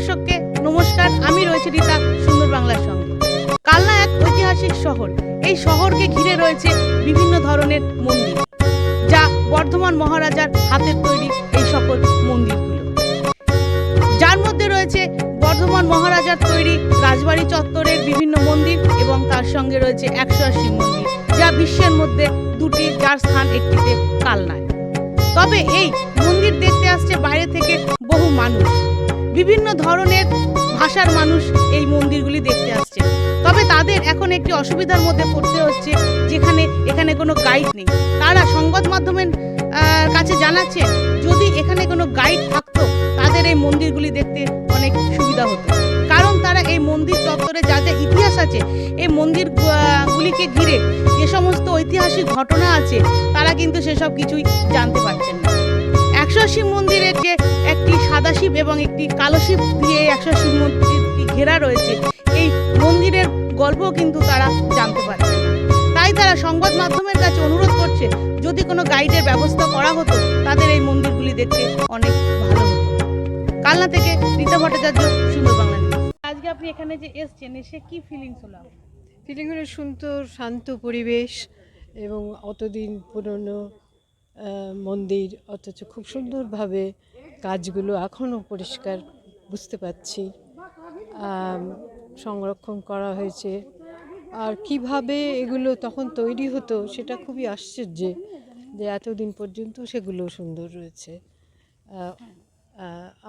দর্শককে নমস্কার, আমি রয়েছে রীতা, সুন্দর বাংলার সঙ্গে। কালনা এক ঐতিহাসিক শহর। এই শহরকে ঘিরে রয়েছে বিভিন্ন ধরনের মন্দির, যা বর্ধমান মহারাজার হাতের তৈরি এই সকল মন্দিরগুলো। যার মধ্যে রয়েছে বর্ধমান মহারাজার তৈরি রাজবাড়ি চত্বরের বিভিন্ন মন্দির এবং তার সঙ্গে রয়েছে একশো আশি মন্দির, যা বিশ্বের মধ্যে দুটি, যার স্থান একটিতে কালনায়। তবে এই মন্দির দেখতে আসছে বাইরে থেকে বহু মানুষ। বিভিন্ন ধরনের ভাষার মানুষ এই মন্দিরগুলি দেখতে আসছে। তবে তাদের এখন একটি অসুবিধার মধ্যে পড়তে হচ্ছে, যেখানে এখানে কোনো গাইড নেই। তারা সংবাদ মাধ্যমের কাছে জানাচ্ছে, যদি এখানে কোনো গাইড থাকতো, তাদের এই মন্দিরগুলি দেখতে অনেক সুবিধা হতো। কারণ তারা এই মন্দির চত্বরে যা যা ইতিহাস আছে, এই মন্দির গুলিকে ঘিরে যে সমস্ত ঐতিহাসিক ঘটনা আছে, তারা কিন্তু সেসব কিছুই জানতে পারছেন না। একশো মন্দিরের যে সাদা শিব এবং একটি কালো শিব দিয়ে একশো শিব মন্দিরটি ঘেরা রয়েছে। এই মন্দিরের গল্প কিন্তু তারা জানতে পারছে তাই তারা সংবাদ মাধ্যমের কাছে অনুরোধ করছে, যদি কোনো গাইডের ব্যবস্থা করা হতো, তাদের এই মন্দিরগুলি দেখতে অনেক ভালো হতো। কালনা থেকে রীতা ভট্টাচার্য, সুন্দর বাংলা আজকে আপনি এখানে যে এসছেন, এসে কি ফিলিংস হলো? ফিলিং হলো সুন্দর, শান্ত পরিবেশ এবং অতদিন পুরনো মন্দির, অথচ খুব সুন্দরভাবে কাজগুলো এখনও পরিষ্কার বুঝতে পাচ্ছি সংরক্ষণ করা হয়েছে। আর কীভাবে এগুলো তখন তৈরি হতো সেটা খুবই আশ্চর্য যে এতদিন পর্যন্ত সেগুলো সুন্দর রয়েছে।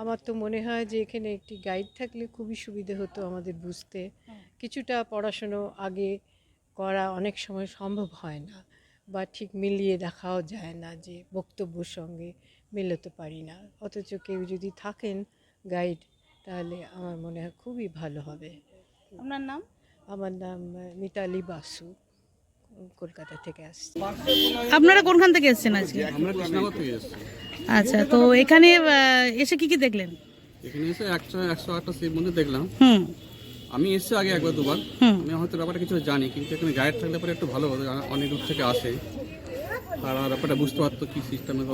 আমার তো মনে হয় যে এখানে একটি গাইড থাকলে খুবই সুবিধে হতো আমাদের বুঝতে। কিছুটা পড়াশুনো আগে করা অনেক সময় সম্ভব হয় না। বা ঠিক মিলিয়ে দেখাও যায় না যে বক্তব্যর সঙ্গে মেলাতে পারি না। অথচ কেউ যদি থাকেন গাইড তাহলে আমার মনে হয় খুবই ভালো হবে। আপনার নাম? আমার নাম মিতালি বাসু কলকাতা থেকে আসছি। আপনারা কোনখান থেকে এসেছেন আজকে? আমরা কৃষ্ণনগর থেকে এসেছি। আচ্ছা তো এখানে এসে কি কি দেখলেন? এখানে এসে একশো একশো আটটা শিব মন্দির দেখলাম। হুম। আমি এসেছি আগে একবার দুবার। আমি হয়তো ব্যাপারটা কিছু জানি কিন্তু এখানে গাইড থাকলে পরে একটু ভালো হতো অনেক দূর থেকে আসে। তারা ব্যাপারটা বুঝতে পারতো কী সিস্টেমে বা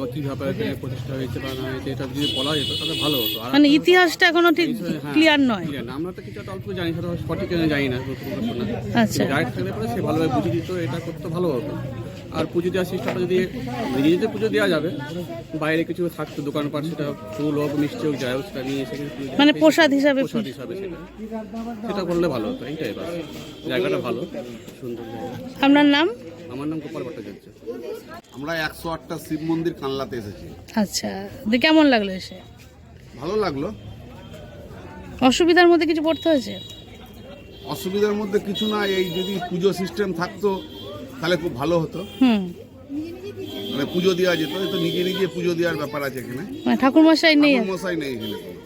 এখানে প্রতিষ্ঠা হয়েছে বা না হয়েছে এটা যদি বলা যেত তাহলে ভালো হতো। আর মানে ইতিহাসটা এখনও ঠিক হ্যাঁ, ক্লিয়ার নয়। clear না। আমরা তো কিছু অল্প জানি সেটা সঠিক জানি না আচ্ছা। গাইড থাকলে পরে সে ভালোভাবে বুঝিয়ে দিত এটা করতে ভালো হতো। আর পুজো দেওয়ার সিস্টেমটা যদি নিজে নিজে পুজো দেওয়া যাবে বাইরে কিছু থাকতো দোকানপাট সেটা ফুল হোক মিষ্টি হোক যাই হোক সেটা নিয়ে এসে মানে প্রসাদ হিসাবে প্রসাদ হিসাবে সেটা। সেটা করলে ভালো হতো এইটাই বাস জায়গাটা ভালো সুন্দর জায়গা। আপনার নাম? আমার নাম গোপাল ভট্টাচার্য। আমরা একশো আটটা শিব মন্দির কানলাতে এসেছি। আচ্ছা দিয়ে কেমন লাগল এসে? ভালো লাগল। অসুবিধার মধ্যে কিছু পড়তে হয়েছে? অসুবিধার মধ্যে কিছু না এই যদি পুজো সিস্টেম থাকতো তাহলে খুব ভালো হতো। হুম। মানে পুজো দেওয়া যেত তো নিজে নিজে পুজো দেওয়ার ব্যাপার আছে এখানে। ঠাকুর মশাই নেই। মশাই নেই এখানে।